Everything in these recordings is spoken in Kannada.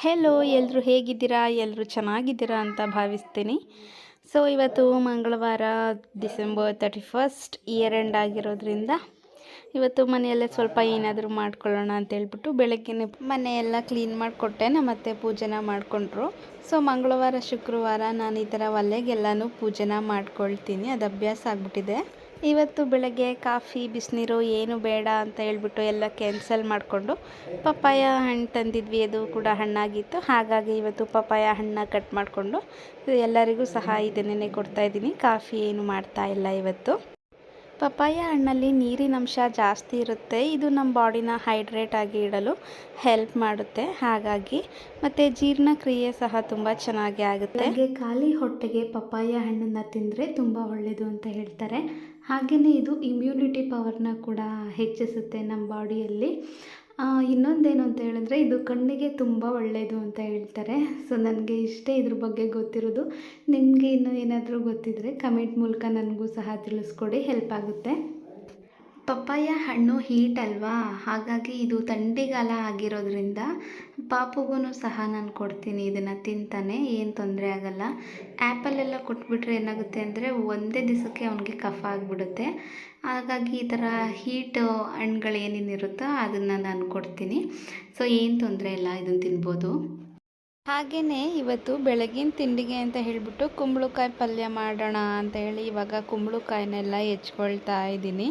ಹೆಲೋ ಎಲ್ಲರೂ ಹೇಗಿದ್ದೀರಾ? ಎಲ್ಲರೂ ಚೆನ್ನಾಗಿದ್ದೀರಾ ಅಂತ ಭಾವಿಸ್ತೀನಿ. ಸೊ ಇವತ್ತು ಮಂಗಳವಾರ December thirty first year end ಆಗಿರೋದ್ರಿಂದ ಇವತ್ತು ಮನೆಯಲ್ಲೇ ಸ್ವಲ್ಪ ಏನಾದರೂ ಮಾಡ್ಕೊಳ್ಳೋಣ ಅಂತ ಹೇಳ್ಬಿಟ್ಟು ಬೆಳಗ್ಗೆ ಮನೆಯೆಲ್ಲ ಕ್ಲೀನ್ ಮಾಡಿಕೊಟ್ಟೆ ನಮ್ಮ ಅತ್ತೆ ಪೂಜೆನ ಮಾಡಿಕೊಂಡ್ರು. ಸೊ ಮಂಗಳವಾರ, ಶುಕ್ರವಾರ ನಾನು ಈ ಥರ ಒಲೆಗೆಲ್ಲನೂ ಪೂಜೆನ ಮಾಡ್ಕೊಳ್ತೀನಿ. ಅದು ಅಭ್ಯಾಸ ಆಗಿಬಿಟ್ಟಿದೆ. ಇವತ್ತು ಬೆಳಗ್ಗೆ ಕಾಫಿ, ಬಿಸಿನೀರು ಏನು ಬೇಡ ಅಂತ ಹೇಳ್ಬಿಟ್ಟು ಎಲ್ಲ ಕ್ಯಾನ್ಸಲ್ ಮಾಡಿಕೊಂಡು ಪಪ್ಪಾಯ ಹಣ್ಣು ತಂದಿದ್ವಿ. ಅದು ಕೂಡ ಹಣ್ಣಾಗಿತ್ತು. ಹಾಗಾಗಿ ಇವತ್ತು ಪಪ್ಪಾಯ ಹಣ್ಣನ್ನ ಕಟ್ ಮಾಡಿಕೊಂಡು ಎಲ್ಲರಿಗೂ ಸಹ ಇದನ್ನೇ ಕೊಡ್ತಾಯಿದ್ದೀನಿ ಕಾಫಿ ಏನು ಮಾಡ್ತಾ ಇಲ್ಲ ಇವತ್ತು. ಪಪ್ಪಾಯ ಹಣ್ಣಲ್ಲಿ ನೀರಿನಂಶ ಜಾಸ್ತಿ ಇರುತ್ತೆ. ಇದು ನಮ್ಮ ಬಾಡಿನ ಹೈಡ್ರೇಟ್ ಆಗಿ ಇಡಲು ಹೆಲ್ಪ್ ಮಾಡುತ್ತೆ. ಹಾಗಾಗಿ ಮತ್ತು ಜೀರ್ಣಕ್ರಿಯೆ ಸಹ ತುಂಬ ಚೆನ್ನಾಗಿ ಆಗುತ್ತೆ. ಹಾಗೆ ಖಾಲಿ ಹೊಟ್ಟೆಗೆ ಪಪ್ಪಾಯ ಹಣ್ಣನ್ನು ತಿಂದರೆ ತುಂಬ ಒಳ್ಳೆಯದು ಅಂತ ಹೇಳ್ತಾರೆ. ಹಾಗೆಯೇ ಇದು ಇಮ್ಯುನಿಟಿ ಪವರ್ನ ಕೂಡ ಹೆಚ್ಚಿಸುತ್ತೆ ನಮ್ಮ ಬಾಡಿಯಲ್ಲಿ ಇನ್ನೊಂದೇನು ಅಂತ ಹೇಳಿದ್ರೆ ಇದು ಕಣ್ಣಿಗೆ ತುಂಬ ಒಳ್ಳೆಯದು ಅಂತ ಹೇಳ್ತಾರೆ. ಸೊ ನನಗೆ ಇಷ್ಟೇ ಇದ್ರ ಬಗ್ಗೆ ಗೊತ್ತಿರೋದು. ನಿಮಗೆ ಇನ್ನೂ ಏನಾದರೂ ಗೊತ್ತಿದ್ದರೆ ಕಮೆಂಟ್ ಮೂಲಕ ನನಗೂ ಸಹ ತಿಳಿಸ್ಕೊಡಿ ಹೆಲ್ಪ್ ಆಗುತ್ತೆ. ಪಪ್ಪಾಯ ಹಣ್ಣು ಹೀಟ್ ಅಲ್ವಾ? ಹಾಗಾಗಿ ಇದು ಥಂಡಿಗಾಲ ಆಗಿರೋದ್ರಿಂದ ಪಾಪುಗೂ ಸಹ ನಾನು ಕೊಡ್ತೀನಿ ಇದನ್ನು ತಿಂತಾನೆ, ಏನು ತೊಂದರೆ ಆಗಲ್ಲ. ಆ್ಯಪಲೆಲ್ಲ ಕೊಟ್ಬಿಟ್ರೆ ಏನಾಗುತ್ತೆ ಅಂದರೆ ಒಂದೇ ದಿವಸಕ್ಕೆ ಅವನಿಗೆ ಕಫ ಆಗಿಬಿಡುತ್ತೆ. ಹಾಗಾಗಿ ಈ ಥರ ಹೀಟ್ ಏನೇನು ಏನೇನಿರುತ್ತೋ ಅದನ್ನು ನಾನು ಕೊಡ್ತೀನಿ. ಸೊ ಏನು ತೊಂದರೆ ಇಲ್ಲ ಇದನ್ನು ತಿನ್ಬೋದು. ಹಾಗೆಯೇ ಇವತ್ತು ಬೆಳಗಿನ ತಿಂಡಿಗೆ ಅಂತ ಹೇಳಿಬಿಟ್ಟು ಕುಂಬಳಕಾಯಿ ಪಲ್ಯ ಮಾಡೋಣ ಅಂತ ಹೇಳಿ ಇವಾಗ ಕುಂಬಳಕಾಯಿನೆಲ್ಲ ಹೆಚ್ಕೊಳ್ತಾ ಇದ್ದೀನಿ.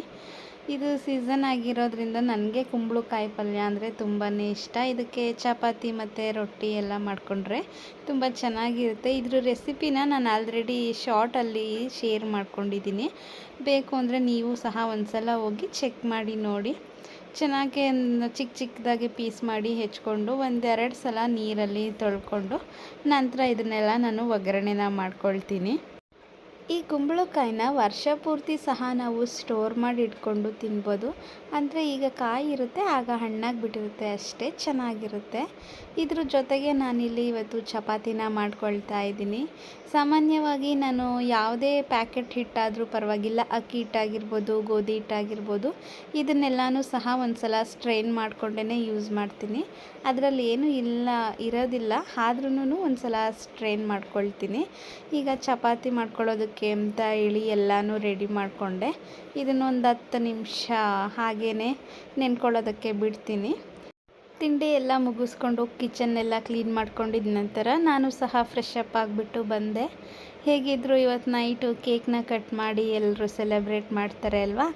ಇದು ಸೀಸನ್ ಆಗಿರೋದ್ರಿಂದ ನನಗೆ ಕುಂಬಳಕಾಯಿ ಪಲ್ಯ ಅಂದರೆ ತುಂಬಾ ಇಷ್ಟ. ಇದಕ್ಕೆ ಚಪಾತಿ ಮತ್ತು ರೊಟ್ಟಿ ಎಲ್ಲ ಮಾಡಿಕೊಂಡ್ರೆ ತುಂಬ ಚೆನ್ನಾಗಿರುತ್ತೆ. ಇದ್ರ ರೆಸಿಪಿನ ನಾನು ಆಲ್ರೆಡಿ ಶಾರ್ಟಲ್ಲಿ ಶೇರ್ ಮಾಡ್ಕೊಂಡಿದ್ದೀನಿ ಬೇಕು ಅಂದರೆ ನೀವು ಸಹ ಒಂದ್ಸಲ ಹೋಗಿ ಚೆಕ್ ಮಾಡಿ ನೋಡಿ. ಚೆನ್ನಾಗಿ ಚಿಕ್ಕ ಚಿಕ್ಕದಾಗಿ ಪೀಸ್ ಮಾಡಿ ಹೆಚ್ಕೊಂಡು ಒಂದೆರಡು ಸಲ ನೀರಲ್ಲಿ ತೊಳ್ಕೊಂಡು ನಂತರ ಇದನ್ನೆಲ್ಲ ನಾನು ಒಗ್ಗರಣೆನ ಮಾಡ್ಕೊಳ್ತೀನಿ. ಈ ಕುಂಬಳಕಾಯಿನ ವರ್ಷ ಪೂರ್ತಿ ಸಹ ನಾವು ಸ್ಟೋರ್ ಮಾಡಿ ಇಟ್ಕೊಂಡು ತಿನ್ಬೋದು. ಅಂದರೆ ಈಗ ಕಾಯಿ ಇರುತ್ತೆ, ಆಗ ಹಣ್ಣಾಗಿ ಬಿಟ್ಟಿರುತ್ತೆ ಅಷ್ಟೇ, ಚೆನ್ನಾಗಿರುತ್ತೆ. ಇದ್ರ ಜೊತೆಗೆ ನಾನಿಲ್ಲಿ ಇವತ್ತು ಚಪಾತಿನ ಮಾಡ್ಕೊಳ್ತಾ ಇದ್ದೀನಿ. ಸಾಮಾನ್ಯವಾಗಿ ನಾನು ಯಾವುದೇ ಪ್ಯಾಕೆಟ್ ಹಿಟ್ಟಾದರೂ ಪರವಾಗಿಲ್ಲ, ಅಕ್ಕಿ ಹಿಟ್ಟಾಗಿರ್ಬೋದು, ಗೋಧಿ ಹಿಟ್ಟಾಗಿರ್ಬೋದು, ಇದನ್ನೆಲ್ಲನೂ ಸಹ ಒಂದು ಸಲ ಸ್ಟ್ರೈನ್ ಮಾಡಿಕೊಂಡೇ ಯೂಸ್ ಮಾಡ್ತೀನಿ. ಅದರಲ್ಲಿ ಏನೂ ಇಲ್ಲ, ಇರೋದಿಲ್ಲ ಆದ್ರೂ ಒಂದು ಸಲ ಸ್ಟ್ರೈನ್ ಮಾಡ್ಕೊಳ್ತೀನಿ. ಈಗ ಚಪಾತಿ ಮಾಡ್ಕೊಳ್ಳೋದಕ್ಕೆ ಅಂತ ಹೇಳಿ ಎಲ್ಲನೂ ರೆಡಿ ಮಾಡಿಕೊಂಡೆ. ಇದನ್ನೊಂದು ಹತ್ತು ನಿಮಿಷ ಹಾಗೇ ನೆನ್ಕೊಳ್ಳೋದಕ್ಕೆ ಬಿಡ್ತೀನಿ. ತಿಂಡಿ ಎಲ್ಲ ಮುಗಿಸ್ಕೊಂಡು ಕಿಚನ್ನೆಲ್ಲ ಕ್ಲೀನ್ ಮಾಡ್ಕೊಂಡಿದ್ದ ನಂತರ ನಾನು ಸಹ ಫ್ರೆಶ್ ಅಪ್ ಆಗಿಬಿಟ್ಟು ಬಂದೆ. ಹೇಗಿದ್ದರೂ ಇವತ್ತು ನೈಟು ಕೇಕ್ನ ಕಟ್ ಮಾಡಿ ಎಲ್ಲರೂ ಸೆಲೆಬ್ರೇಟ್ ಮಾಡ್ತಾರೆ ಅಲ್ವಾ?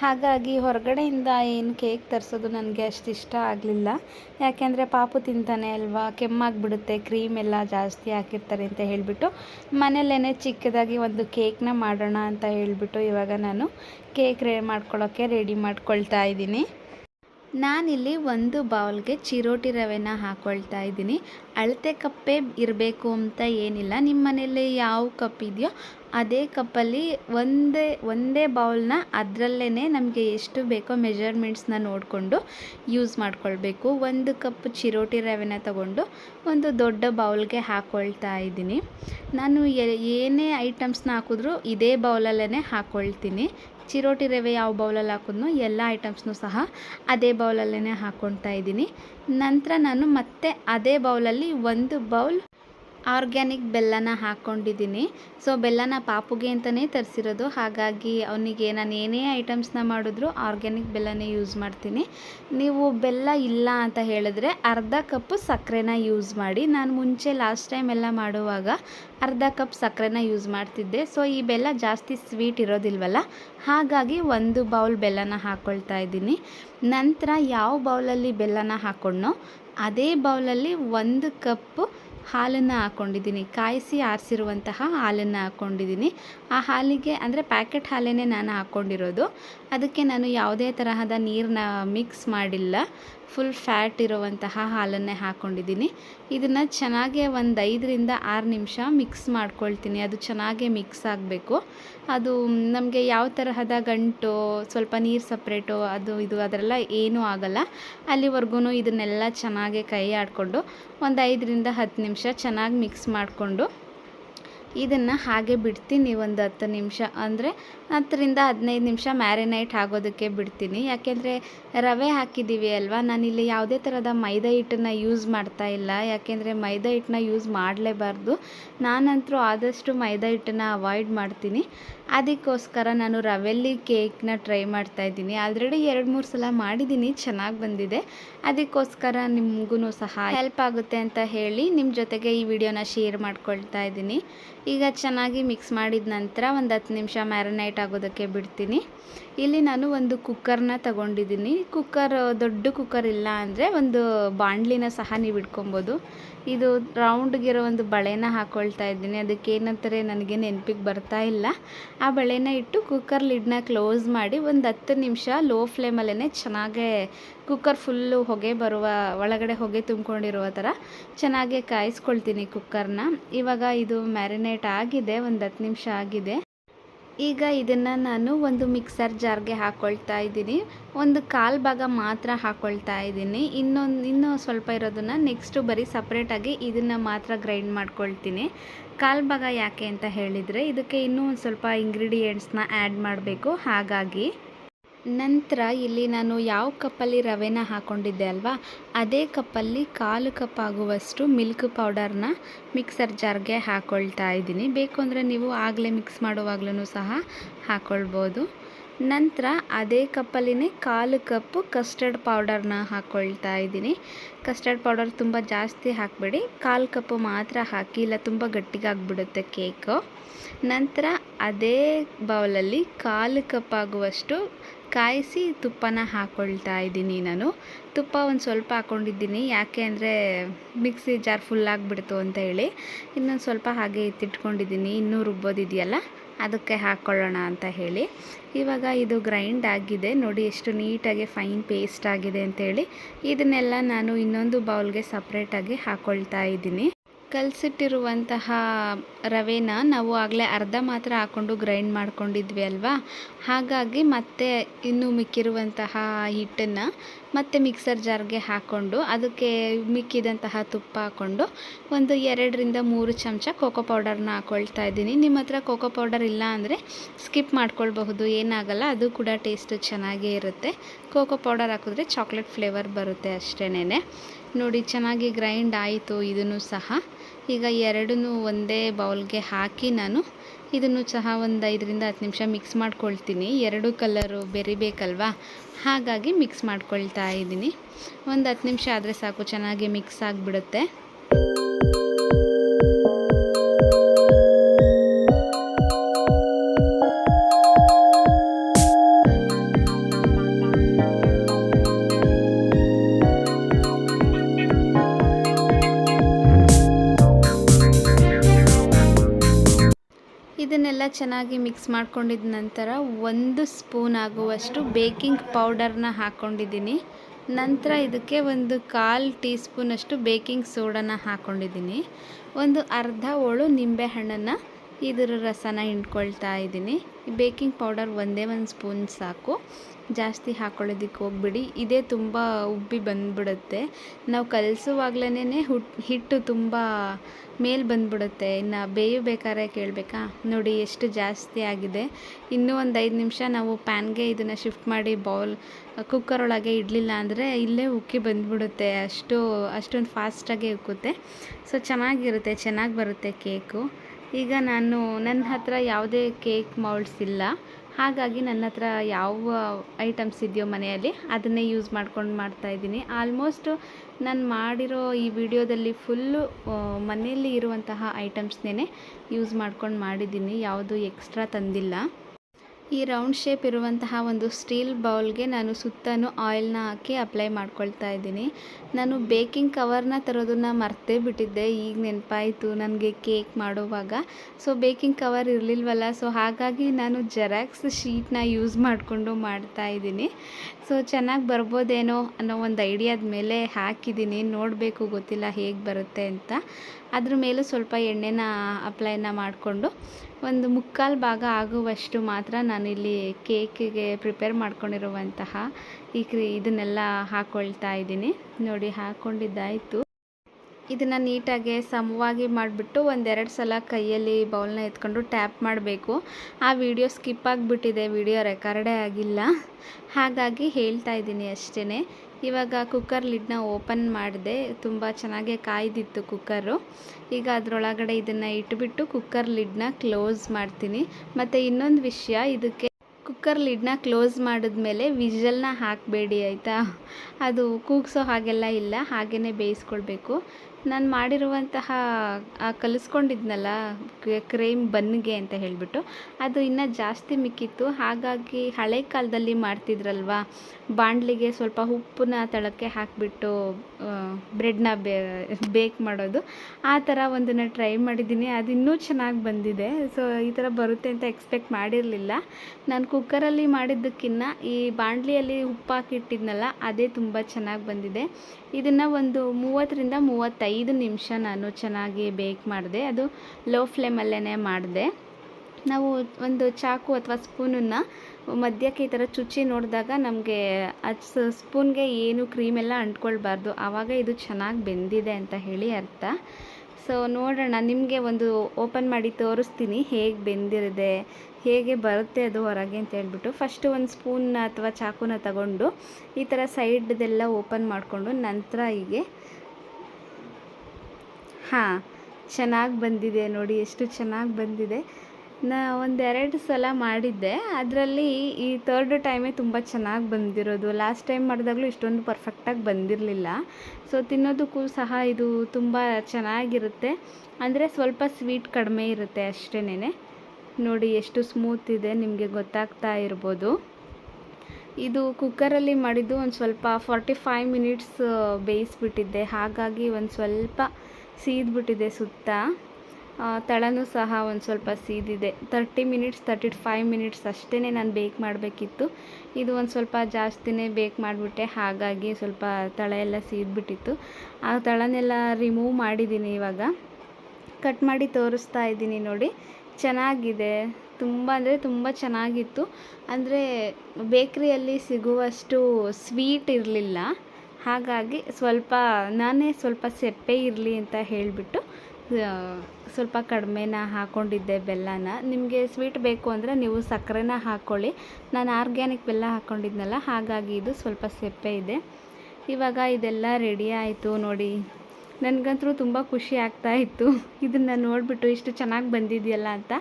ಹಾಗಾಗಿ ಹೊರಗಡೆಯಿಂದ ಏನು ಕೇಕ್ ತರಿಸೋದು ನನಗೆ ಅಷ್ಟು ಇಷ್ಟ ಆಗಲಿಲ್ಲ. ಯಾಕೆಂದರೆ ಪಾಪು ತಿಂತಾನೆ ಅಲ್ವಾ? ಕೆಮ್ಮಾಗಿಬಿಡುತ್ತೆ ಕ್ರೀಮ್ ಎಲ್ಲ ಜಾಸ್ತಿ ಹಾಕಿರ್ತಾರೆ ಅಂತ ಹೇಳಿಬಿಟ್ಟು ಮನೆಯಲ್ಲೇ ಚಿಕ್ಕದಾಗಿ ಒಂದು ಕೇಕ್ನ ಮಾಡೋಣ ಅಂತ ಹೇಳಿಬಿಟ್ಟು ಇವಾಗ ನಾನು ಕೇಕ್ ರೇ ಮಾಡ್ಕೊಳ್ಳೋಕ್ಕೆ ರೆಡಿ ಮಾಡ್ಕೊಳ್ತಾ ಇದ್ದೀನಿ. ನಾನಿಲ್ಲಿ ಒಂದು ಬೌಲ್ಗೆ ಚಿರೋಟಿ ರವೆನ ಹಾಕ್ಕೊಳ್ತಾ ಇದ್ದೀನಿ. ಅಳತೆ ಕಪ್ಪೇ ಇರಬೇಕು ಅಂತ ಏನಿಲ್ಲ. ನಿಮ್ಮ ಮನೆಯಲ್ಲಿ ಯಾವ ಕಪ್ ಇದೆಯೋ ಅದೇ ಕಪ್ಪಲ್ಲಿ ಒಂದೇ ಒಂದೇ ಬೌಲ್ನ ಅದರಲ್ಲೇ ನಮಗೆ ಎಷ್ಟು ಬೇಕೋ ಮೆಜರ್ಮೆಂಟ್ಸ್ನ ನೋಡಿಕೊಂಡು ಯೂಸ್ ಮಾಡ್ಕೊಳ್ಬೇಕು. ಒಂದು ಕಪ್ ಚಿರೋಟಿ ರವೆನ ತಗೊಂಡು ಒಂದು ದೊಡ್ಡ ಬೌಲ್ಗೆ ಹಾಕ್ಕೊಳ್ತಾ ಇದ್ದೀನಿ. ನಾನು ಏನೇ ಐಟಮ್ಸ್ನ ಹಾಕಿದ್ರೂ ಇದೇ ಬೌಲಲ್ಲೇ ಹಾಕ್ಕೊಳ್ತೀನಿ ಚಿರೋಟಿ ರವೆ ಯಾವ ಬೌಲಲ್ಲಿ ಹಾಕಿದ್ನೋ ಎಲ್ಲ ಐಟಮ್ಸ್ನೂ ಸಹ ಅದೇ ಬೌಲಲ್ಲೇ ಹಾಕ್ಕೊಳ್ತಾ ಇದ್ದೀನಿ. ನಂತರ ನಾನು ಮತ್ತೆ ಅದೇ ಬೌಲಲ್ಲಿ ಒಂದು ಬೌಲ್ ಆರ್ಗ್ಯಾನಿಕ್ ಬೆಲ್ಲನ ಹಾಕ್ಕೊಂಡಿದ್ದೀನಿ ಸೊ, ಬೆಲ್ಲನ ಪಾಪುಗೆ ಅಂತಲೇ ತರಿಸಿರೋದು. ಹಾಗಾಗಿ ಅವನಿಗೆ ನಾನು ಏನೇ ಐಟಮ್ಸ್ನ ಮಾಡಿದ್ರು ಆರ್ಗ್ಯಾನಿಕ್ ಬೆಲ್ಲನೇ ಯೂಸ್ ಮಾಡ್ತೀನಿ. ನೀವು ಬೆಲ್ಲ ಇಲ್ಲ ಅಂತ ಹೇಳಿದ್ರೆ ಅರ್ಧ ಕಪ್ ಸಕ್ಕರೆನ ಯೂಸ್ ಮಾಡಿ. ನಾನು ಮುಂಚೆ ಲಾಸ್ಟ್ ಟೈಮ್ ಎಲ್ಲ ಮಾಡುವಾಗ ಅರ್ಧ ಕಪ್ ಸಕ್ಕರೆನ ಯೂಸ್ ಮಾಡ್ತಿದ್ದೆ. ಸೊ, ಈ ಬೆಲ್ಲ ಜಾಸ್ತಿ ಸ್ವೀಟ್ ಇರೋದಿಲ್ವಲ್ಲ? ಹಾಗಾಗಿ ಒಂದು ಬೌಲ್ ಬೆಲ್ಲನ ಹಾಕ್ಕೊಳ್ತಾ ಇದ್ದೀನಿ. ನಂತರ ಯಾವ ಬೌಲಲ್ಲಿ ಬೆಲ್ಲನ ಹಾಕ್ಕೊಂಡ್ನೋ ಅದೇ ಬೌಲಲ್ಲಿ ಒಂದು ಕಪ್ಪು ಹಾಲನ್ನು ಹಾಕ್ಕೊಂಡಿದ್ದೀನಿ ಕಾಯಿಸಿ ಆರಿಸಿರುವಂತಹ ಹಾಲನ್ನು ಹಾಕ್ಕೊಂಡಿದ್ದೀನಿ ಆ ಹಾಲಿಗೆ ಅಂದರೆ ಪ್ಯಾಕೆಟ್ ಹಾಲೇ ನಾನು ಹಾಕ್ಕೊಂಡಿರೋದು ಅದಕ್ಕೆ ನಾನು ಯಾವುದೇ ತರಹದ ನೀರನ್ನ ಮಿಕ್ಸ್ ಮಾಡಿಲ್ಲ. ಫುಲ್ ಫ್ಯಾಟ್ ಇರುವಂತಹ ಹಾಲನ್ನೇ ಹಾಕ್ಕೊಂಡಿದ್ದೀನಿ ಇದನ್ನು ಚೆನ್ನಾಗೆ ಒಂದು ಐದರಿಂದ ಆರು ನಿಮಿಷ ಮಿಕ್ಸ್ ಮಾಡ್ಕೊಳ್ತೀನಿ. ಅದು ಚೆನ್ನಾಗೇ ಮಿಕ್ಸ್ ಆಗಬೇಕು. ಅದು ನಮಗೆ ಯಾವ ತರಹದ ಗಂಟು, ಸ್ವಲ್ಪ ನೀರು ಸಪ್ರೇಟು ಅದು ಇದು ಅದರೆಲ್ಲ ಏನೂ ಆಗಲ್ಲ. ಅಲ್ಲಿವರೆಗೂ ಇದನ್ನೆಲ್ಲ ಚೆನ್ನಾಗೆ ಕೈ ಆಡಿಕೊಂಡು ಒಂದು ಐದರಿಂದ ಹತ್ತು ನಿಮಿಷ ಚೆನ್ನಾಗಿ ಮಿಕ್ಸ್ ಮಾಡಿಕೊಂಡು ಇದನ್ನು ಹಾಗೆ ಬಿಡ್ತೀನಿ ಒಂದು ಹತ್ತು ನಿಮಿಷ. ಅಂದರೆ ಹತ್ತರಿಂದ ಹದಿನೈದು ನಿಮಿಷ ಮ್ಯಾರಿನೇಟ್ ಆಗೋದಕ್ಕೆ ಬಿಡ್ತೀನಿ. ಯಾಕೆಂದರೆ ರವೆ ಹಾಕಿದ್ದೀವಿ ಅಲ್ವಾ? ನಾನಿಲ್ಲಿ ಯಾವುದೇ ಥರದ ಮೈದಾ ಹಿಟ್ಟನ್ನು ಯೂಸ್ ಮಾಡ್ತಾ ಇಲ್ಲ. ಯಾಕೆಂದರೆ ಮೈದಾ ಹಿಟ್ಟನ್ನ ಯೂಸ್ ಮಾಡಲೇಬಾರ್ದು. ನಾನಂತರೂ ಆದಷ್ಟು ಮೈದಾ ಹಿಟ್ಟನ್ನು ಅವಾಯ್ಡ್ ಮಾಡ್ತೀನಿ. ಅದಕ್ಕೋಸ್ಕರ ನಾನು ರವೆಲ್ಲಿ ಕೇಕ್ನ ಟ್ರೈ ಮಾಡ್ತಾ ಇದ್ದೀನಿ. ಆಲ್ರೆಡಿ ಎರಡು ಮೂರು ಸಲ ಮಾಡಿದ್ದೀನಿ, ಚೆನ್ನಾಗಿ ಬಂದಿದೆ. ಅದಕ್ಕೋಸ್ಕರ ನಿಮಗೂ ಸಹ ಹೆಲ್ಪ್ ಆಗುತ್ತೆ ಅಂತ ಹೇಳಿ ನಿಮ್ಮ ಜೊತೆಗೆ ಈ ವಿಡಿಯೋನ ಶೇರ್ ಮಾಡ್ಕೊಳ್ತಾ ಇದ್ದೀನಿ. ಈಗ ಚೆನ್ನಾಗಿ ಮಿಕ್ಸ್ ಮಾಡಿದ ನಂತರ ಒಂದು ಹತ್ತು ನಿಮಿಷ ಮ್ಯಾರಿನೇಟ್ ಆಗೋದಕ್ಕೆ ಬಿಡ್ತೀನಿ. ಇಲ್ಲಿ ನಾನು ಒಂದು ಕುಕ್ಕರ್ನ ತಗೊಂಡಿದ್ದೀನಿ. ಕುಕ್ಕರ್ ದೊಡ್ಡ ಕುಕ್ಕರ್ ಇಲ್ಲ ಅಂದರೆ ಒಂದು ಬಾಣಲಿನ ಸಹ ನೀವು ಇಟ್ಕೊಬೋದು. ಇದು ರೌಂಡ್ಗಿರೋ ಒಂದು ಬಳೆನ ಹಾಕ್ಕೊಳ್ತಾ ಇದ್ದೀನಿ. ಅದಕ್ಕೆ ಏನಂತಾರೆ ನನಗೆ ನೆನಪಿಗೆ ಬರ್ತಾ ಇಲ್ಲ. ಆ ಬಳೆನ ಇಟ್ಟು ಕುಕ್ಕರ್ ಲಿಡ್ನ ಕ್ಲೋಸ್ ಮಾಡಿ ಒಂದು ಹತ್ತು ನಿಮಿಷ ಲೋ ಫ್ಲೇಮಲ್ಲೇ ಚೆನ್ನಾಗೇ ಕುಕ್ಕರ್ ಫುಲ್ಲು ಹೊಗೆ ಬರುವ, ಒಳಗಡೆ ಹೊಗೆ ತುಂಬ್ಕೊಂಡಿರುವ ಥರ ಚೆನ್ನಾಗೆ ಕಾಯಿಸ್ಕೊಳ್ತೀನಿ ಕುಕ್ಕರ್ನ ಇವಾಗ ಇದು ಮ್ಯಾರಿನೇಟ್ ಆಗಿದೆ, ಒಂದು ಹತ್ತು ನಿಮಿಷ ಆಗಿದೆ. ಈಗ ಇದನ್ನು ನಾನು ಒಂದು ಮಿಕ್ಸರ್ ಜಾರ್ಗೆ ಹಾಕ್ಕೊಳ್ತಾ ಇದ್ದೀನಿ. ಒಂದು ಕಾಲು ಭಾಗ ಮಾತ್ರ ಹಾಕ್ಕೊಳ್ತಾ ಇದ್ದೀನಿ. ಇನ್ನೊಂದು, ಇನ್ನೂ ಸ್ವಲ್ಪ ಇರೋದನ್ನು ನೆಕ್ಸ್ಟು ಬರೀ ಸಪ್ರೇಟಾಗಿ ಇದನ್ನು ಮಾತ್ರ ಗ್ರೈಂಡ್ ಮಾಡ್ಕೊಳ್ತೀನಿ. ಕಾಲು ಭಾಗ ಯಾಕೆ ಅಂತ ಹೇಳಿದರೆ, ಇದಕ್ಕೆ ಇನ್ನೂ ಒಂದು ಸ್ವಲ್ಪ ಇಂಗ್ರೀಡಿಯೆಂಟ್ಸ್ನ ಆ್ಯಡ್ ಮಾಡಬೇಕು. ಹಾಗಾಗಿ ನಂತರ ಇಲ್ಲಿ ನಾನು ಯಾವ ಕಪ್ಪಲ್ಲಿ ರವೆನ ಹಾಕ್ಕೊಂಡಿದ್ದೆ ಅಲ್ವಾ? ಅದೇ ಕಪ್ಪಲ್ಲಿ ಕಾಲು ಕಪ್ ಆಗುವಷ್ಟು ಮಿಲ್ಕ್ ಪೌಡರ್ನ ಮಿಕ್ಸರ್ ಜಾರ್ಗೆ ಹಾಕ್ಕೊಳ್ತಾ ಇದ್ದೀನಿ. ಬೇಕು ಅಂದರೆ ನೀವು ಆಗಲೇ ಮಿಕ್ಸ್ ಮಾಡುವಾಗಲೂ ಸಹ ಹಾಕ್ಕೊಳ್ಬೋದು ನಂತರ ಅದೇ ಕಪ್ಪಲ್ಲಿನೇ ಕಾಲು ಕಪ್ಪು ಕಸ್ಟರ್ಡ್ ಪೌಡರ್ನ ಹಾಕ್ಕೊಳ್ತಾ ಇದ್ದೀನಿ. ಕಸ್ಟರ್ಡ್ ಪೌಡರ್ ತುಂಬ ಜಾಸ್ತಿ ಹಾಕಬೇಡಿ. ಕಾಲು ಕಪ್ಪು ಮಾತ್ರ ಹಾಕಿ, ಇಲ್ಲ ತುಂಬ ಗಟ್ಟಿಗಾಗ್ಬಿಡುತ್ತೆ ಕೇಕು. ನಂತರ ಅದೇ ಬೌಲಲ್ಲಿ ಕಾಲು ಕಪ್ ಆಗುವಷ್ಟು ಕಾಯಿಸಿ ತುಪ್ಪನ ಹಾಕ್ಕೊಳ್ತಾ ಇದ್ದೀನಿ ನಾನು. ತುಪ್ಪ ಒಂದು ಸ್ವಲ್ಪ ಹಾಕ್ಕೊಂಡಿದ್ದೀನಿ ಯಾಕೆ ಅಂದರೆ ಮಿಕ್ಸಿ ಜಾರ್ ಫುಲ್ ಆಗಿಬಿಡ್ತು ಅಂತ ಹೇಳಿ. ಇನ್ನೊಂದು ಸ್ವಲ್ಪ ಹಾಗೆ ಎತ್ತಿಟ್ಕೊಂಡಿದ್ದೀನಿ ಇನ್ನೂ ರುಬ್ಬೋದಿದೆಯಲ್ಲ, ಅದಕ್ಕೆ ಹಾಕ್ಕೊಳ್ಳೋಣ ಅಂತ ಹೇಳಿ. ಇವಾಗ ಇದು ಗ್ರೈಂಡ್ ಆಗಿದೆ. ನೋಡಿ ಎಷ್ಟು ನೀಟಾಗಿ ಫೈನ್ ಪೇಸ್ಟ್ ಆಗಿದೆ ಅಂತೇಳಿ ಇದನ್ನೆಲ್ಲ ನಾನು ಇನ್ನೊಂದು ಬೌಲ್ಗೆ ಸಪ್ರೇಟಾಗಿ ಹಾಕ್ಕೊಳ್ತಾ ಇದ್ದೀನಿ. ಕಲಸಿಟ್ಟಿರುವಂತಹ ರವೆನ ನಾವು ಆಗಲೇ ಅರ್ಧ ಮಾತ್ರ ಹಾಕ್ಕೊಂಡು ಗ್ರೈಂಡ್ ಮಾಡ್ಕೊಂಡಿದ್ವಿ ಅಲ್ವಾ? ಹಾಗಾಗಿ ಮತ್ತೆ ಇನ್ನೂ ಮಿಕ್ಕಿರುವಂತಹ ಹಿಟ್ಟನ್ನು ಮತ್ತೆ ಮಿಕ್ಸರ್ ಜಾರ್ಗೆ ಹಾಕ್ಕೊಂಡು ಅದಕ್ಕೆ ಮಿಕ್ಕಿದಂತಹ ತುಪ್ಪ ಹಾಕ್ಕೊಂಡು ಒಂದು ಎರಡರಿಂದ ಮೂರು ಚಮಚ ಕೋಕೋ ಪೌಡರ್ನ ಹಾಕ್ಕೊಳ್ತಾ ಇದ್ದೀನಿ. ನಿಮ್ಮ ಹತ್ರ ಕೋಕೋ ಪೌಡರ್ ಇಲ್ಲ ಅಂದರೆ ಸ್ಕಿಪ್ ಮಾಡ್ಕೊಳ್ಬಹುದು. ಏನಾಗಲ್ಲ, ಅದು ಕೂಡ ಟೇಸ್ಟು ಚೆನ್ನಾಗೇ ಇರುತ್ತೆ. ಕೋಕೋ ಪೌಡರ್ ಹಾಕಿದ್ರೆ ಚಾಕ್ಲೇಟ್ ಫ್ಲೇವರ್ ಬರುತ್ತೆ ಅಷ್ಟೇನೆ ನೋಡಿ, ಚೆನ್ನಾಗಿ ಗ್ರೈಂಡ್ ಆಯಿತು ಇದನ್ನು ಸಹ. ಈಗ ಎರಡನ್ನೂ ಒಂದೇ ಬೌಲ್ಗೆ ಹಾಕಿ ನಾನು ಇದನ್ನು ಸಹ ಒಂದು ಐದರಿಂದ ಹತ್ತು ನಿಮಿಷ ಮಿಕ್ಸ್ ಮಾಡ್ಕೊಳ್ತೀನಿ. ಎರಡು ಕಲರು ಬೆರಿಬೇಕಲ್ವಾ ಹಾಗಾಗಿ ಮಿಕ್ಸ್ ಮಾಡ್ಕೊಳ್ತಾ ಇದ್ದೀನಿ. ಒಂದು ಹತ್ತು ನಿಮಿಷ ಆದರೆ ಸಾಕು, ಚೆನ್ನಾಗಿ ಮಿಕ್ಸ್ ಆಗಿಬಿಡುತ್ತೆ. ಇದನ್ನೆಲ್ಲ ಚೆನ್ನಾಗಿ ಮಿಕ್ಸ್ ಮಾಡ್ಕೊಂಡಿದ ನಂತರ ಒಂದು ಸ್ಪೂನ್ ಆಗುವಷ್ಟು ಬೇಕಿಂಗ್ ಪೌಡರ್ನ ಹಾಕ್ಕೊಂಡಿದ್ದೀನಿ ನಂತರ ಇದಕ್ಕೆ ಒಂದು ಕಾಲು ಟೀ ಸ್ಪೂನಷ್ಟು ಬೇಕಿಂಗ್ ಸೋಡಾನ ಹಾಕ್ಕೊಂಡಿದ್ದೀನಿ ಒಂದು ಅರ್ಧ ಹೋಳು ನಿಂಬೆಹಣ್ಣನ್ನು ಇದರ ರಸನ ಹಿಂಡ್ಕೊಳ್ತಾ ಇದ್ದೀನಿ. ಬೇಕಿಂಗ್ ಪೌಡರ್ ಒಂದೇ ಒಂದು ಸ್ಪೂನ್ ಸಾಕು. ಜಾಸ್ತಿ ಹಾಕೊಳ್ಳೋದಿಕ್ಕೆ ಹೋಗ್ಬಿಡಿ. ಇದೇ ತುಂಬ ಉಬ್ಬಿ ಬಂದ್ಬಿಡುತ್ತೆ. ನಾವು ಕಲಸುವಾಗ್ಲೇ ಹುಟ್, ಹಿಟ್ಟು ತುಂಬ ಮೇಲೆ ಬಂದ್ಬಿಡುತ್ತೆ. ಇನ್ನು ಬೇಯಬೇಕಾದ್ರೆ ಕೇಳಬೇಕಾ? ನೋಡಿ ಎಷ್ಟು ಜಾಸ್ತಿ ಆಗಿದೆ. ಇನ್ನೂ ಒಂದು ಐದು ನಿಮಿಷ ನಾವು ಪ್ಯಾನ್ಗೆ ಇದನ್ನು ಶಿಫ್ಟ್ ಮಾಡಿ ಬೌಲ್ ಕುಕ್ಕರ್ ಒಳಗೆ ಇಡಲಿಲ್ಲ ಅಂದರೆ ಇಲ್ಲೇ ಉಕ್ಕಿ ಬಂದ್ಬಿಡುತ್ತೆ. ಅಷ್ಟು, ಅಷ್ಟೊಂದು ಫಾಸ್ಟಾಗೆ ಉಕ್ಕುತ್ತೆ. ಸೊ ಚೆನ್ನಾಗಿರುತ್ತೆ, ಚೆನ್ನಾಗಿ ಬರುತ್ತೆ ಕೇಕು. ಈಗ ನಾನು ನನ್ನ ಹತ್ರ ಯಾವುದೇ ಕೇಕ್ ಮೌಲ್ಡ್ಸ್ ಇಲ್ಲ. ಹಾಗಾಗಿ ನನ್ನ ಹತ್ರ ಯಾವ ಐಟಮ್ಸ್ ಇದೆಯೋ ಮನೆಯಲ್ಲಿ ಅದನ್ನೇ ಯೂಸ್ ಮಾಡ್ಕೊಂಡು ಮಾಡ್ತಾಯಿದ್ದೀನಿ ಆಲ್ಮೋಸ್ಟು ನಾನು ಮಾಡಿರೋ ಈ ವಿಡಿಯೋದಲ್ಲಿ ಫುಲ್ಲು ಮನೆಯಲ್ಲಿ ಇರುವಂತಹ ಐಟಮ್ಸ್ನೇ ಯೂಸ್ ಮಾಡ್ಕೊಂಡು ಮಾಡಿದ್ದೀನಿ. ಯಾವುದು ಎಕ್ಸ್ಟ್ರಾ ತಂದಿಲ್ಲ. ಈ ರೌಂಡ್ ಶೇಪ್ ಇರುವಂತಹ ಒಂದು ಸ್ಟೀಲ್ ಬೌಲ್ಗೆ ನಾನು ಸುತ್ತಲೂ ಆಯಿಲ್ನ ಹಾಕಿ ಅಪ್ಲೈ ಮಾಡ್ಕೊಳ್ತಾ ಇದ್ದೀನಿ. ನಾನು ಬೇಕಿಂಗ್ ಕವರ್ನ ತರೋದನ್ನು ಮರ್ತೇ ಬಿಟ್ಟಿದ್ದೆ. ಈಗ ನೆನಪಾಯಿತು ನನಗೆ ಕೇಕ್ ಮಾಡುವಾಗ. ಸೊ ಬೇಕಿಂಗ್ ಕವರ್ ಇರಲಿಲ್ವಲ್ಲ. ಸೊ ಹಾಗಾಗಿ ನಾನು ಜೆರಾಕ್ಸ್ ಶೀಟ್ನ ಯೂಸ್ ಮಾಡಿಕೊಂಡು ಮಾಡ್ತಾ ಇದ್ದೀನಿ. ಸೊ ಚೆನ್ನಾಗಿ ಬರ್ಬೋದೇನೋ ಅನ್ನೋ ಒಂದು ಐಡಿಯಾದ ಮೇಲೆ ಹಾಕಿದ್ದೀನಿ. ನೋಡಬೇಕು ಗೊತ್ತಿಲ್ಲ ಹೇಗೆ ಬರುತ್ತೆ ಅಂತ. ಅದ್ರ ಮೇಲೂ ಸ್ವಲ್ಪ ಎಣ್ಣೆನ ಅಪ್ಲೈನ ಮಾಡಿಕೊಂಡು ಒಂದು ಮುಕ್ಕಾಲು ಭಾಗ ಆಗುವಷ್ಟು ಮಾತ್ರ ನಾನಿಲ್ಲಿ ಕೇಕಿಗೆ ಪ್ರಿಪೇರ್ ಮಾಡ್ಕೊಂಡಿರುವಂತಹ ಈ ಕ್ರಿ, ಇದನ್ನೆಲ್ಲ ಹಾಕ್ಕೊಳ್ತಾ ಇದ್ದೀನಿ. ನೋಡಿ ಹಾಕ್ಕೊಂಡಿದ್ದಾಯಿತು ಇದನ್ನು ನೀಟಾಗಿ ಸಮವಾಗಿ ಮಾಡಿಬಿಟ್ಟು ಒಂದೆರಡು ಸಲ ಕೈಯಲ್ಲಿ ಬೌಲ್ನ ಎತ್ಕೊಂಡು ಟ್ಯಾಪ್ ಮಾಡಬೇಕು. ಆ ವಿಡಿಯೋ ಸ್ಕಿಪ್ ಆಗಿಬಿಟ್ಟಿದೆ ವಿಡಿಯೋ ರೆಕಾರ್ಡೇ ಆಗಿಲ್ಲ. ಹಾಗಾಗಿ ಹೇಳ್ತಾ ಇದ್ದೀನಿ ಅಷ್ಟೇ ಇವಾಗ ಕುಕ್ಕರ್ ಲಿಡ್ನ ಓಪನ್ ಮಾಡಿದೆ, ತುಂಬ ಚೆನ್ನಾಗೆ ಕಾಯ್ದಿತ್ತು ಕುಕ್ಕರು ಈಗ ಅದರೊಳಗಡೆ ಇದನ್ನು ಇಟ್ಬಿಟ್ಟು ಕುಕ್ಕರ್ ಲಿಡ್ನ ಕ್ಲೋಸ್ ಮಾಡ್ತೀನಿ. ಮತ್ತು ಇನ್ನೊಂದು ವಿಷಯ, ಇದಕ್ಕೆ ಕುಕ್ಕರ್ ಲಿಡ್ನ ಕ್ಲೋಸ್ ಮಾಡಿದ್ಮೇಲೆ ವಿಷಲ್ನ ಹಾಕಬೇಡಿ ಆಯಿತಾ? ಅದು ಕೂಗ್ಸೋ ಹಾಗೆಲ್ಲ ಇಲ್ಲ ಹಾಗೆಯೇ ಬೇಯಿಸ್ಕೊಳ್ಬೇಕು. ನಾನು ಮಾಡಿರುವಂತಹ ಕಲಿಸ್ಕೊಂಡಿದ್ನಲ್ಲ ಕ್ರೇಮ್ ಬನ್ಗೆ ಅಂತ ಹೇಳಿಬಿಟ್ಟು, ಅದು ಇನ್ನೂ ಜಾಸ್ತಿ ಮಿಕ್ಕಿತ್ತು. ಹಾಗಾಗಿ ಹಳೆ ಕಾಲದಲ್ಲಿ ಮಾಡ್ತಿದ್ರಲ್ವ, ಬಾಣಲಿಗೆ ಸ್ವಲ್ಪ ಉಪ್ಪನ್ನ ತಳಕ್ಕೆ ಹಾಕಿಬಿಟ್ಟು ಬ್ರೆಡ್ನ ಬೇ, ಬೇಕ್ ಮಾಡೋದು. ಆ ಥರ ಒಂದನ್ನು ಟ್ರೈ ಮಾಡಿದ್ದೀನಿ. ಅದು ಇನ್ನೂ ಚೆನ್ನಾಗಿ ಬಂದಿದೆ. ಸೊ, ಈ ಥರ ಬರುತ್ತೆ ಅಂತ ಎಕ್ಸ್ಪೆಕ್ಟ್ ಮಾಡಿರಲಿಲ್ಲ. ನಾನು ಕುಕ್ಕರಲ್ಲಿ ಮಾಡಿದ್ದಕ್ಕಿನ್ನ ಈ ಬಾಣಲಿಯಲ್ಲಿ ಉಪ್ಪು ಹಾಕಿಟ್ಟಿದ್ನಲ್ಲ ಅದೇ ತುಂಬ ಚೆನ್ನಾಗಿ ಬಂದಿದೆ. ಇದನ್ನು ಒಂದು ಮೂವತ್ತರಿಂದ ಮೂವತ್ತೈದು ನಿಮಿಷ ನಾನು ಚೆನ್ನಾಗಿ ಬೇಕ್ ಮಾಡಿದೆ. ಅದು ಲೋ ಫ್ಲೇಮಲ್ಲೇ ಮಾಡಿದೆ. ನಾವು ಒಂದು ಚಾಕು ಅಥವಾ ಸ್ಪೂನನ್ನು ಮಧ್ಯಕ್ಕೆ ಈ ಥರ ಚುಚ್ಚಿ ನೋಡಿದಾಗ ನಮಗೆ ಅದು ಸ್ಪೂನ್ಗೆ ಏನು ಕ್ರೀಮೆಲ್ಲ ಅಂಟ್ಕೊಳ್ಬಾರ್ದು. ಆವಾಗ ಇದು ಚೆನ್ನಾಗಿ ಬೆಂದಿದೆ ಅಂತ ಹೇಳಿ ಅರ್ಥ. ಸೊ ನೋಡೋಣ. ನಿಮಗೆ ಒಂದು ಓಪನ್ ಮಾಡಿ ತೋರಿಸ್ತೀನಿ. ಹೇಗೆ ಬೆಂದಿರಿದೆ, ಹೇಗೆ ಬರುತ್ತೆ ಅದು ಹೊರಗೆ ಅಂತ ಹೇಳ್ಬಿಟ್ಟು. ಫಸ್ಟು ಒಂದು ಸ್ಪೂನ್ನ ಅಥವಾ ಚಾಕುನ ತಗೊಂಡು ಈ ಥರ ಸೈಡ್ದೆಲ್ಲ ಓಪನ್ ಮಾಡಿಕೊಂಡು ನಂತರ ಹೀಗೆ ಹಾಂ, ಚೆನ್ನಾಗಿ ಬಂದಿದೆ ನೋಡಿ, ಎಷ್ಟು ಚೆನ್ನಾಗಿ ಬಂದಿದೆ. ನಾ ಒಂದೆರಡು ಸಲ ಮಾಡಿದ್ದೆ, ಅದರಲ್ಲಿ ಈ ತರ್ಡ್ ಟೈಮೇ ತುಂಬ ಚೆನ್ನಾಗಿ ಬಂದಿರೋದು. ಲಾಸ್ಟ್ ಟೈಮ್ ಮಾಡಿದಾಗಲೂ ಇಷ್ಟೊಂದು ಪರ್ಫೆಕ್ಟಾಗಿ ಬಂದಿರಲಿಲ್ಲ. ಸೊ ತಿನ್ನೋದಕ್ಕೂ ಸಹ ಇದು ತುಂಬ ಚೆನ್ನಾಗಿರುತ್ತೆ. ಅಂದರೆ ಸ್ವಲ್ಪ ಸ್ವೀಟ್ ಕಡಿಮೆ ಇರುತ್ತೆ ಅಷ್ಟೇನೆ ನೋಡಿ, ಎಷ್ಟು ಸ್ಮೂತ್ ಇದೆ, ನಿಮಗೆ ಗೊತ್ತಾಗ್ತಾ ಇರ್ಬೋದು. ಇದು ಕುಕ್ಕರಲ್ಲಿ ಮಾಡಿದ್ದು ಒಂದು ಸ್ವಲ್ಪ ಫಾರ್ಟಿ ಫೈವ್ ಮಿನಿಟ್ಸ್ ಬೇಯಿಸ್ಬಿಟ್ಟಿದ್ದೆ. ಹಾಗಾಗಿ ಒಂದು ಸ್ವಲ್ಪ ಸೀದ್ಬಿಟ್ಟಿದೆ ಸುತ್ತ. ತಳನೂ ಸಹ ಒಂದು ಸ್ವಲ್ಪ ಸೀದಿದೆ. Thirty minutes thirty five minutes ಅಷ್ಟೇ ನಾನು ಬೇಕ್ ಮಾಡಬೇಕಿತ್ತು. ಇದು ಒಂದು ಸ್ವಲ್ಪ ಜಾಸ್ತಿನೇ ಬೇಕ್ ಮಾಡಿಬಿಟ್ಟೆ, ಹಾಗಾಗಿ ಸ್ವಲ್ಪ ತಳ ಎಲ್ಲ ಸೀದ್ಬಿಟ್ಟಿತ್ತು. ಆ ತಳನೆಲ್ಲ ರಿಮೂವ್ ಮಾಡಿದ್ದೀನಿ ಇವಾಗ. ಕಟ್ ಮಾಡಿ ತೋರಿಸ್ತಾ ಇದ್ದೀನಿ ನೋಡಿ. ಚೆನ್ನಾಗಿದೆ. ತುಂಬ ಅಂದರೆ ತುಂಬ ಚೆನ್ನಾಗಿತ್ತು. ಅಂದರೆ ಬೇಕ್ರಿಯಲ್ಲಿ ಸಿಗುವಷ್ಟು ಸ್ವೀಟ್ ಇರಲಿಲ್ಲ. ಹಾಗಾಗಿ ಸ್ವಲ್ಪ, ನಾನೇ ಸ್ವಲ್ಪ ಸೆಪ್ಪೆ ಇರಲಿ ಅಂತ ಹೇಳಿಬಿಟ್ಟು ಸ್ವಲ್ಪ ಕಡಿಮೆನ ಹಾಕ್ಕೊಂಡಿದ್ದೆ ಬೆಲ್ಲನ. ನಿಮಗೆ ಸ್ವೀಟ್ ಬೇಕು ಅಂದರೆ ನೀವು ಸಕ್ಕರೆನ ಹಾಕ್ಕೊಳ್ಳಿ ನಾನು ಆರ್ಗ್ಯಾನಿಕ್ ಬೆಲ್ಲ ಹಾಕ್ಕೊಂಡಿದ್ನಲ್ಲ ಹಾಗಾಗಿ ಇದು ಸ್ವಲ್ಪ ಸೆಪ್ಪೆ ಇದೆ. ಇವಾಗ ಇದೆಲ್ಲ ರೆಡಿ ಆಯಿತು ನೋಡಿ. ನನಗಂತೂ ತುಂಬ ಖುಷಿ ಆಗ್ತಾ ಇತ್ತು. ಇದನ್ನು ನೋಡಿಬಿಟ್ಟು ಇಷ್ಟು ಚೆನ್ನಾಗಿ ಬಂದಿದೆಯಲ್ಲ ಅಂತ.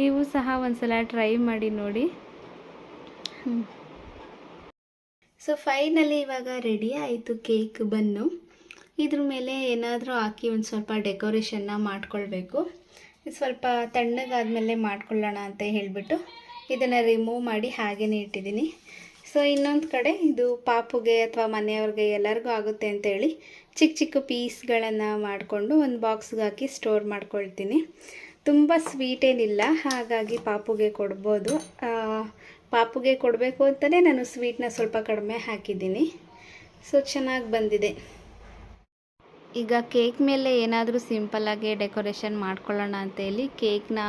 ನೀವು ಸಹ ಒಂದು ಸಲ ಟ್ರೈ ಮಾಡಿ ನೋಡಿ. ಸೊ ಫೈನಲಿ ಇವಾಗ ರೆಡಿ ಆಯಿತು ಕೇಕ್ ಬನ್ನು ಇದ್ರ ಮೇಲೆ ಏನಾದರೂ ಹಾಕಿ ಒಂದು ಸ್ವಲ್ಪ ಡೆಕೋರೇಷನ್ನ ಮಾಡ್ಕೊಳ್ಬೇಕು. ಸ್ವಲ್ಪ ತಣ್ಣಗಾದ್ಮೇಲೆ ಮಾಡ್ಕೊಳ್ಳೋಣ ಅಂತ ಹೇಳಿಬಿಟ್ಟು ಇದನ್ನು ರಿಮೂವ್ ಮಾಡಿ ಹಾಗೇ ಇಟ್ಟಿದ್ದೀನಿ. ಸೊ ಇನ್ನೊಂದು ಕಡೆ ಇದು ಪಾಪುಗೆ ಅಥವಾ ಮನೆಯವ್ರಿಗೆ ಎಲ್ಲರಿಗೂ ಆಗುತ್ತೆ ಅಂತೇಳಿ ಚಿಕ್ಕ ಚಿಕ್ಕ ಪೀಸ್ಗಳನ್ನು ಮಾಡಿಕೊಂಡು ಒಂದು ಬಾಕ್ಸ್ಗೆ ಹಾಕಿ ಸ್ಟೋರ್ ಮಾಡ್ಕೊಳ್ತೀನಿ. ತುಂಬ ಸ್ವೀಟ್ ಏನಿಲ್ಲ, ಹಾಗಾಗಿ ಪಾಪುಗೆ ಕೊಡ್ಬೋದು. ಪಾಪುಗೆ ಕೊಡಬೇಕು ಅಂತಲೇ ನಾನು ಸ್ವೀಟ್ನ ಸ್ವಲ್ಪ ಕಡಿಮೆ ಹಾಕಿದ್ದೀನಿ. ಸೊ ಚೆನ್ನಾಗಿ ಬಂದಿದೆ. ಈಗ ಕೇಕ್ ಮೇಲೆ ಏನಾದರೂ ಸಿಂಪಲ್ಲಾಗಿ ಡೆಕೋರೇಷನ್ ಮಾಡ್ಕೊಳ್ಳೋಣ ಅಂತ ಹೇಳಿ ಕೇಕ್ನ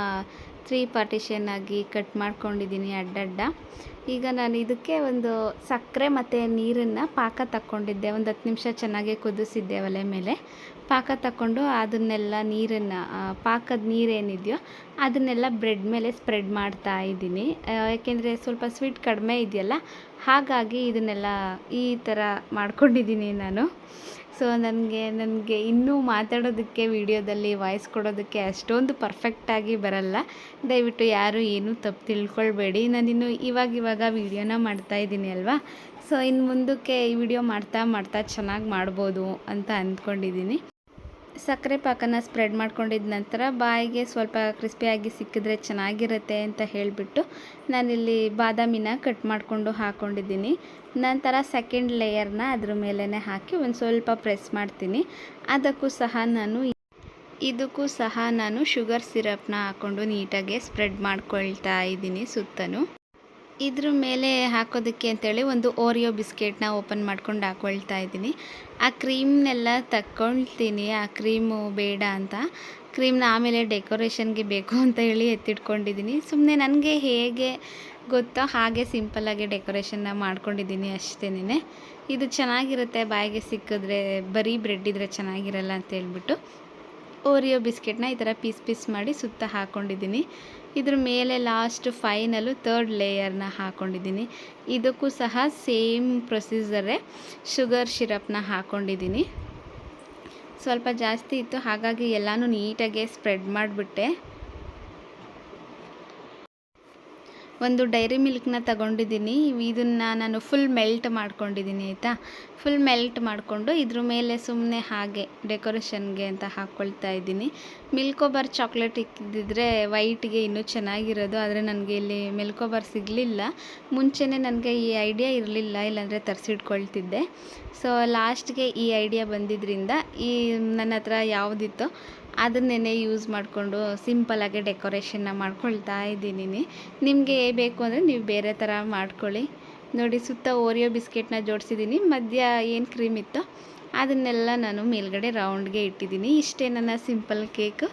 ತ್ರೀ ಪಾರ್ಟಿಷನ್ ಆಗಿ ಕಟ್ ಮಾಡ್ಕೊಂಡಿದ್ದೀನಿ ಅಡ್ಡಡ್ಡ. ಈಗ ನಾನು ಇದಕ್ಕೆ ಒಂದು ಸಕ್ಕರೆ ಮತ್ತು ನೀರನ್ನು ಪಾಕ ತಕ್ಕೊಂಡಿದ್ದೆ. ಒಂದು ಹತ್ತು ನಿಮಿಷ ಚೆನ್ನಾಗಿ ಕುದಿಸಿದ್ದೆ ಒಲೆ ಮೇಲೆ. ಪಾಕ ತಕ್ಕೊಂಡು ಅದನ್ನೆಲ್ಲ ನೀರನ್ನು ಪಾಕದ ನೀರೇನಿದೆಯೋ ಅದನ್ನೆಲ್ಲ ಬ್ರೆಡ್ ಮೇಲೆ ಸ್ಪ್ರೆಡ್ ಮಾಡ್ತಾ ಇದ್ದೀನಿ. ಯಾಕೆಂದರೆ ಸ್ವಲ್ಪ ಸ್ವೀಟ್ ಕಡಿಮೆ ಇದೆಯಲ್ಲ, ಹಾಗಾಗಿ ಇದನ್ನೆಲ್ಲ ಈ ಥರ ಮಾಡ್ಕೊಂಡಿದ್ದೀನಿ ನಾನು. ಸೊ ನನಗೆ ನನಗೆ ಇನ್ನೂ ಮಾತಾಡೋದಕ್ಕೆ ವಿಡಿಯೋದಲ್ಲಿ ವಾಯ್ಸ್ ಕೊಡೋದಕ್ಕೆ ಅಷ್ಟೊಂದು ಪರ್ಫೆಕ್ಟಾಗಿ ಬರಲ್ಲ. ದಯವಿಟ್ಟು ಯಾರು ಏನೂ ತಪ್ಪು ತಿಳ್ಕೊಳ್ಬೇಡಿ. ನಾನಿನ್ನು ಇವಾಗ ಇವಾಗ ವೀಡಿಯೋನ ಮಾಡ್ತಾ ಇದ್ದೀನಿ ಅಲ್ವಾ? ಸೊ ಇನ್ನು ಮುಂದಕ್ಕೆ ಈ ವಿಡಿಯೋ ಮಾಡ್ತಾ ಮಾಡ್ತಾ ಚೆನ್ನಾಗಿ ಮಾಡ್ಬೋದು ಅಂತ ಅಂದ್ಕೊಂಡಿದ್ದೀನಿ. ಸಕ್ಕರೆ ಪಾಕನ ಸ್ಪ್ರೆಡ್ ಮಾಡ್ಕೊಂಡಿದ್ದ ನಂತರ ಬಾಯಿಗೆ ಸ್ವಲ್ಪ ಕ್ರಿಸ್ಪಿಯಾಗಿ ಸಿಕ್ಕಿದ್ರೆ ಚೆನ್ನಾಗಿರುತ್ತೆ ಅಂತ ಹೇಳಿಬಿಟ್ಟು ನಾನಿಲ್ಲಿ ಬಾದಾಮಿನ ಕಟ್ ಮಾಡಿಕೊಂಡು ಹಾಕ್ಕೊಂಡಿದ್ದೀನಿ ನಂತರ ಸೆಕೆಂಡ್ ಲೇಯರ್ನ ಅದ್ರ ಮೇಲೇ ಹಾಕಿ ಒಂದು ಸ್ವಲ್ಪ ಪ್ರೆಸ್ ಮಾಡ್ತೀನಿ. ಅದಕ್ಕೂ ಸಹ ನಾನು ಇದಕ್ಕೂ ಸಹ ನಾನು ಶುಗರ್ ಸಿರಪ್ನ ಹಾಕ್ಕೊಂಡು ನೀಟಾಗಿ ಸ್ಪ್ರೆಡ್ ಮಾಡ್ಕೊಳ್ತಾ ಇದ್ದೀನಿ ಸುತ್ತಲೂ ಇದ್ರ ಮೇಲೆ ಹಾಕೋದಕ್ಕೆ ಅಂತೇಳಿ ಒಂದು ಓರಿಯೋ ಬಿಸ್ಕೆಟ್ನ ಓಪನ್ ಮಾಡ್ಕೊಂಡು ಹಾಕೊಳ್ತಾ ಇದ್ದೀನಿ. ಆ ಕ್ರೀಮ್ನೆಲ್ಲ ತಕ್ಕೊಳ್ತೀನಿ. ಆ ಕ್ರೀಮು ಬೇಡ ಅಂತ. ಕ್ರೀಮ್ನ ಆಮೇಲೆ ಡೆಕೋರೇಷನ್ಗೆ ಬೇಕು ಅಂತ ಹೇಳಿ ಎತ್ತಿಟ್ಕೊಂಡಿದ್ದೀನಿ. ಸುಮ್ಮನೆ ನನಗೆ ಹೇಗೆ ಗೊತ್ತೋ ಹಾಗೆ ಸಿಂಪಲ್ಲಾಗಿ ಡೆಕೋರೇಷನ್ನ ಮಾಡ್ಕೊಂಡಿದ್ದೀನಿ ಅಷ್ಟೇನೆ ಇದು ಚೆನ್ನಾಗಿರುತ್ತೆ. ಬಾಯಿಗೆ ಸಿಕ್ಕಿದ್ರೆ, ಬರೀ ಬ್ರೆಡ್ ಇದ್ದರೆ ಚೆನ್ನಾಗಿರಲ್ಲ ಅಂತ ಹೇಳ್ಬಿಟ್ಟು ಓರಿಯೋ ಬಿಸ್ಕೆಟ್ನ ಈ ಥರ ಪೀಸ್ ಪೀಸ್ ಮಾಡಿ ಸುತ್ತ ಹಾಕ್ಕೊಂಡಿದ್ದೀನಿ ಇದ್ರ ಮೇಲೆ ಲಾಸ್ಟ್ ಫೈನಲು ತರ್ಡ್ ಲೇಯರ್ನ ಹಾಕ್ಕೊಂಡಿದ್ದೀನಿ ಇದಕ್ಕೂ ಸಹ ಸೇಮ್ ಪ್ರೊಸೀಜರೇ ಶುಗರ್ ಶಿರಪ್ನ ಹಾಕ್ಕೊಂಡಿದ್ದೀನಿ ಸ್ವಲ್ಪ ಜಾಸ್ತಿ ಇತ್ತು, ಹಾಗಾಗಿ ಎಲ್ಲನೂ ನೀಟಾಗಿ ಸ್ಪ್ರೆಡ್ ಮಾಡಿಬಿಟ್ಟೆ. ಒಂದು ಡೈರಿ ಮಿಲ್ಕ್ನ ತಗೊಂಡಿದ್ದೀನಿ. ಇದನ್ನು ನಾನು ಫುಲ್ ಮೆಲ್ಟ್ ಮಾಡ್ಕೊಂಡಿದ್ದೀನಿ, ಆಯಿತಾ? ಫುಲ್ ಮೆಲ್ಟ್ ಮಾಡಿಕೊಂಡು ಇದ್ರ ಮೇಲೆ ಸುಮ್ಮನೆ ಹಾಗೆ ಡೆಕೋರೇಷನ್ಗೆ ಅಂತ ಹಾಕ್ಕೊಳ್ತಾ ಇದ್ದೀನಿ. ಮಿಲ್ಕೋಬಾರ್ ಚಾಕ್ಲೇಟ್ ಇಕ್ಕಿದ್ದಿದ್ರೆ ವೈಟ್ಗೆ ಇನ್ನೂ ಚೆನ್ನಾಗಿರೋದು, ಆದರೆ ನನಗೆ ಇಲ್ಲಿ ಮಿಲ್ಕೋಬಾರ್ ಸಿಗಲಿಲ್ಲ. ಮುಂಚೆನೇ ನನಗೆ ಈ ಐಡಿಯಾ ಇರಲಿಲ್ಲ, ಇಲ್ಲಾಂದರೆ ತರಿಸಿಟ್ಕೊಳ್ತಿದ್ದೆ. ಸೊ, ಲಾಸ್ಟ್ಗೆ ಈ ಐಡಿಯಾ ಬಂದಿದ್ದರಿಂದ ಈ ನನ್ನ ಹತ್ರ ಯಾವುದಿತ್ತೋ ಅದನ್ನೇ ಯೂಸ್ ಮಾಡಿಕೊಂಡು ಸಿಂಪಲಾಗಿ ಡೆಕೋರೇಷನ್ನ ಮಾಡ್ಕೊಳ್ತಾ ಇದ್ದೀನಿ ನಿಮಗೆ ಬೇಕು ಅಂದರೆ ನೀವು ಬೇರೆ ಥರ ಮಾಡ್ಕೊಳ್ಳಿ. ನೋಡಿ ಸುತ್ತ ಓರಿಯೋ ಬಿಸ್ಕೆಟ್ನ ಜೋಡಿಸಿದ್ದೀನಿ ಮಧ್ಯ ಏನು ಕ್ರೀಮ್ ಇತ್ತೋ ಅದನ್ನೆಲ್ಲ ನಾನು ಮೇಲ್ಗಡೆ ರೌಂಡ್ಗೆ ಇಟ್ಟಿದ್ದೀನಿ. ಇಷ್ಟೇ ನನ್ನ ಸಿಂಪಲ್ ಕೇಕ್.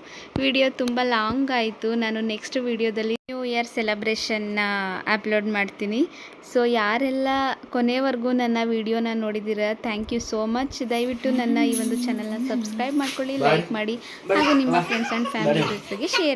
ವಿಡಿಯೋ ತುಂಬ ಲಾಂಗ್ ಆಯಿತು. ನಾನು ನೆಕ್ಸ್ಟ್ ವಿಡಿಯೋದಲ್ಲಿ ನ್ಯೂ ಇಯರ್ ಸೆಲೆಬ್ರೇಷನ್ನ ಅಪ್ಲೋಡ್ ಮಾಡ್ತೀನಿ. ಸೊ ಯಾರೆಲ್ಲ ಕೊನೆವರೆಗೂ ನನ್ನ ವಿಡಿಯೋನ ನೋಡಿದ್ದೀರಾ ಥ್ಯಾಂಕ್ ಯು ಸೋ ಮಚ್ ದಯವಿಟ್ಟು ನನ್ನ ಈ ಒಂದು ಚಾನಲ್ನ ಸಬ್ಸ್ಕ್ರೈಬ್ ಮಾಡ್ಕೊಳ್ಳಿ ಲೈಕ್ ಮಾಡಿ, ಹಾಗೂ ನಿಮ್ಮ ಫ್ರೆಂಡ್ಸ್ ಆ್ಯಂಡ್ ಫ್ಯಾಮಿಲಿ ಜೊತೆಗೆ ಶೇರ್